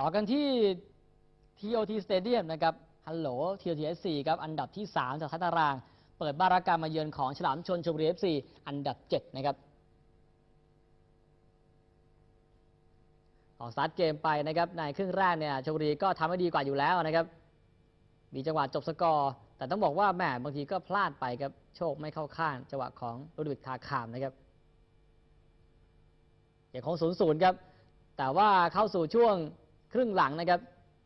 ต่อกันที่ TOT Stadium นะครับฮัลโหล TOT SC ครับอันดับที่ 3 จากท้ายตาราง เปิดบารับการมาเยือนของฉลามชนชลบุรี FC อันดับ 7 นะครับออกสตาร์ทเกมไปนะครับในครึ่งแรกเนี่ยชลบุรีก็ทำให้ดีกว่าอยู่แล้วนะครับ มีจังหวะจบสกอร์ แต่ต้องบอกว่าแหมบางทีก็พลาดไปครับ โชคไม่เข้าข้างจังหวะของลูดวิกทาคามนะครับอย่างของ 0-0 ครับ แต่ว่าเข้าสู่ช่วง ครึ่งหลังนะครับ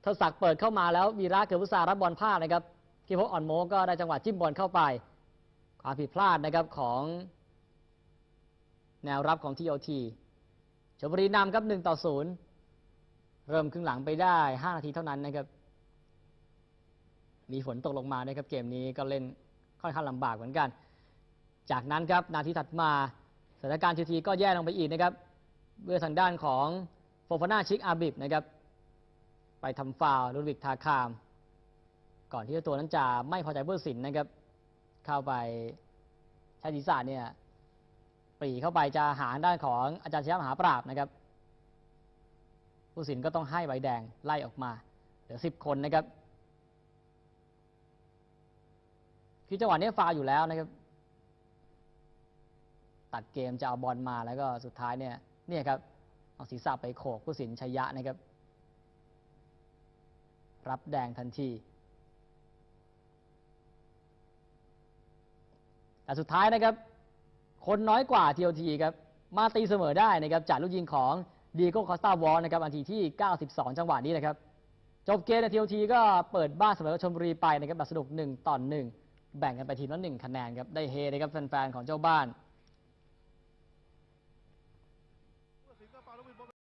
ทศักดิ์เปิดเข้ามาแล้ววีระเกิดพุษารับบอลพลาดนะครับที่พบอ่อนโมก็ได้จังหวะจิ้มบอลเข้าไป ความผิดพลาดนะครับของแนวรับของทีโอทีชลบุรีนำครับ1ต่อ0เริ่มครึ่งหลังไปได้ 5 นาทีเท่านั้นนะครับ มีฝนตกลงมานะครับเกมนี้ก็เล่นค่อนข้างลำบากเหมือนกัน จากนั้นครับนาทีถัดมาสถานการณ์ทีทีก็แย่ลงไปอีกนะครับเมื่อทางด้านของโฟฟาน่าชิกอาบิบนะครับ ไปทำฟาวลุดวิกทาคาม ก่อนที่ตัวนั้นจะไม่พอใจผู้ตัดสินนะครับ เข้าไปใช้ศีรษะเนี่ยปรีเข้าไปจะหาด้านของอาจารย์ชยามหาปราบนะครับ ผู้สินก็ต้องให้ใบแดงไล่ออกมาเหลือสิบคนนะครับคือจังหวะนี้ฟาวอยู่แล้วนะครับ ตัดเกมจะเอาบอลมาแล้วก็สุดท้ายเนี่ยเนี่ยครับเอาศีรษะไปโขกผู้สินชัยยะนะครับ รับแดงทันที แต่สุดท้ายนะครับ คนน้อยกว่าทีโอทีครับ มาตีเสมอได้นะครับจากลูกยิงของดีโก้คอสตาวอลนะครับอันทีที่ 92 จังหวะนี้นะครับ จบเกมในทีโอทีก็เปิดบ้านเสมอชมบุรีไปนะครับแบบสนุก1ต่อ1แบ่งกันไปทีมละงคะแนนครับ ได้เฮนะครับแฟนๆของเจ้าบ้าน